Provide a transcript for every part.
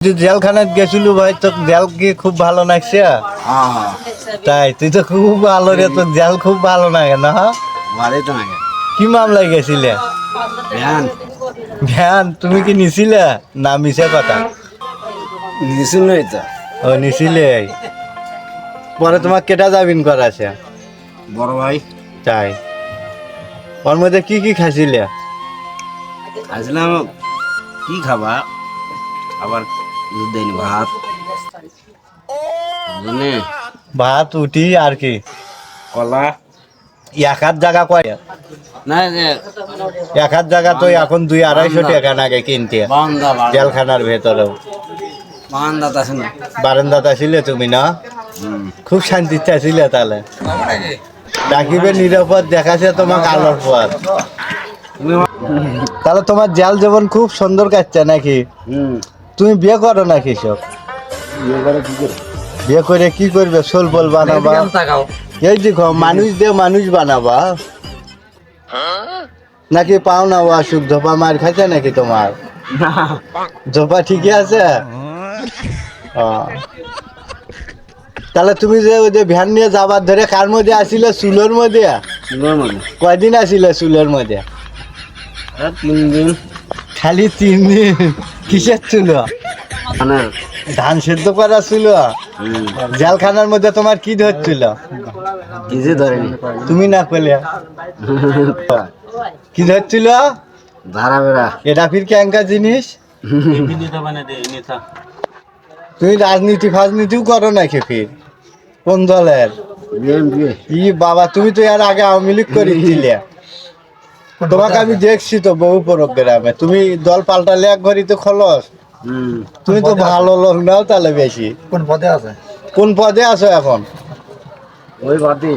জেলখানায় গেছিল ভাই তো জেল কি খুব ভালো লাগছে তাই তুই তো খুব ভালো রে তোর জেল খুব ভালো লাগে না? হ্যাঁ? তো নাকি কি মামলায় গেছিলে? ধ্যান ভ্যান তুমি কি নিছিলে? না মিশে কথা? নই তো। ও নিছিলে পরে তোমার কেটা জামিন করাছে বড় ভাই। তাই। ওর মধ্যে কি কি খাইছিলে? আসলাম কি খাবা? আবার দেয়নি ভাত। ভাত উঠি আর কি? কলা। এক হাত জায়গা কয়? না যে এক হাত জায়গা তো এখন দুই আড়াইশো টাকা নাগে কিনতে। জেলখানার ভেতরেও। বান্দা আছে আসিলে তুমি না? খুব শান্তিতে আসিলে তাহলে। ডাকিবে নিরাপদ দেখাছে তোমাকে আলোর পর তাহলে তোমার জেল জীবন খুব সুন্দর কাটছে নাকি? হুম। তুমি বিয়ে করো নাকি সব বিয়ে করে কি করে বিয়ে করে কি করবে? সোল বল বানাবা। এই দেখো মানুষ দিয়ে মানুষ বানাবা। নাকি পাও না অসুখ ধোপা মার খাইছে নাকি তোমার? ধোপা ঠিকই আছে? ও। তাহলে তুমি যে ওই যে ভ্যান নিয়ে যাবার ধরে কার মধ্যে আসিলে? চুলোর মধ্যে? কয়দিন আসিলে চুলোর মধ্যে? তিন দিন খালি তিন দিন কিসের চুলো মানে ধান সেদ্ধ করা ছিল। জেলখানার মধ্যে তোমার কি ধরছিল? কিছু ধরেনি। তুমি না পেলে। কি ধরছিল? ধারা এটা ফির ক্যাঙ্কা জিনিস? তুমি রাজনীতি ফাজনীতিও করো নাকি ফির? কোন দলের? ই বাবা তুমি তো এর আগে আওয়ামী লীগ করে দিলে তোমাকে আমি দেখছি তো বহু প্রোগ্রামে তুমি দল পাল্টালে এক ঘড়ি তো খলস। তুমি তো ভালো লোক নাও তাহলে বেশি। কোন পদে আছে? কোন পদে আছো এখন? ওই বাতি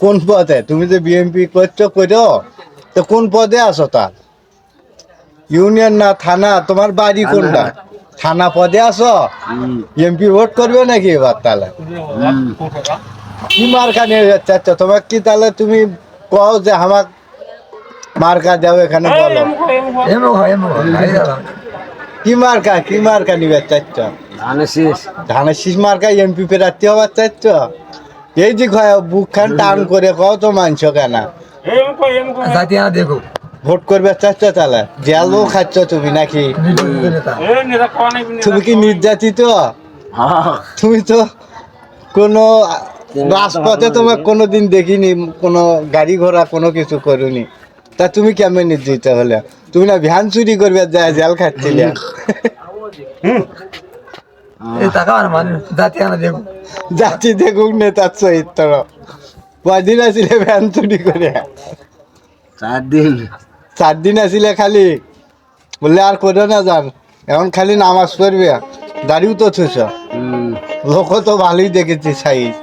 কোন পদে? তুমি যে বিএমপি করছ করো। তো কোন পদে আছো তা? ইউনিয়ন না থানা? তোমার বাড়ি কোনটা? থানা পদে আছো? এমপি ভোট করবে নাকি এবার তাহলে? কি মার্কা নিয়ে যাচ্ছ? তোমার কি তাহলে তুমি কও যে আমার মার্কা দাও এখানে বলো। কি মার্কা কি মার্কা নিবে চাচ্ছ ধানের শেষ ধানের শীষ মার্কা এমপি প্রার্থী হবার চাচ্ছ এই যে কয় বুক খান টান করে কও তো মানছ কেনা। দেখো। ভোট করবে চাচ্ছ তাহলে? জেলও খাচ্ছ তুমি নাকি? তুমি কি নির্যাতিত? হ্যাঁ। তুমি তো কোনো রাজপথে তোমার কোনো দিন দেখিনি কোনো গাড়ি ঘোড়া কোনো কিছু করুনি। তা তুমি কেমন নির্যাতিত হলে? তুমি না ভ্যান চুরি করবে যায় জেল খাচ্ছিলে। এই টাকা আর মানুষ জাতি আনা দেখো। জাতি দেখুক নেতার সহিত তোর কয়দিন আসিলে ভ্যান চুরি করে? চার দিন। চার দিন আসিলে খালি? বললে আর করে না যান। এখন খালি নামাজ পড়বে। দাড়িও তো ছুছ হুম। লোক তো ভালোই দেখেছি সাইজ।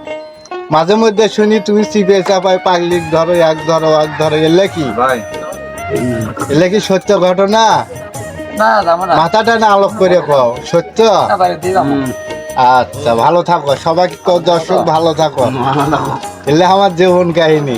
মাঝে মধ্যে শুনি তুমি চিপে চাপায় পাগলিক ধরো এক ধরো এক ধরো এলে কি? এলে কি সত্য ঘটনা? মাথাটা না আলোক করে কো সত্য? আচ্ছা ভালো থাকো সবাই দর্শক ভালো থাকো। এলে আমার জীবন কাহিনী।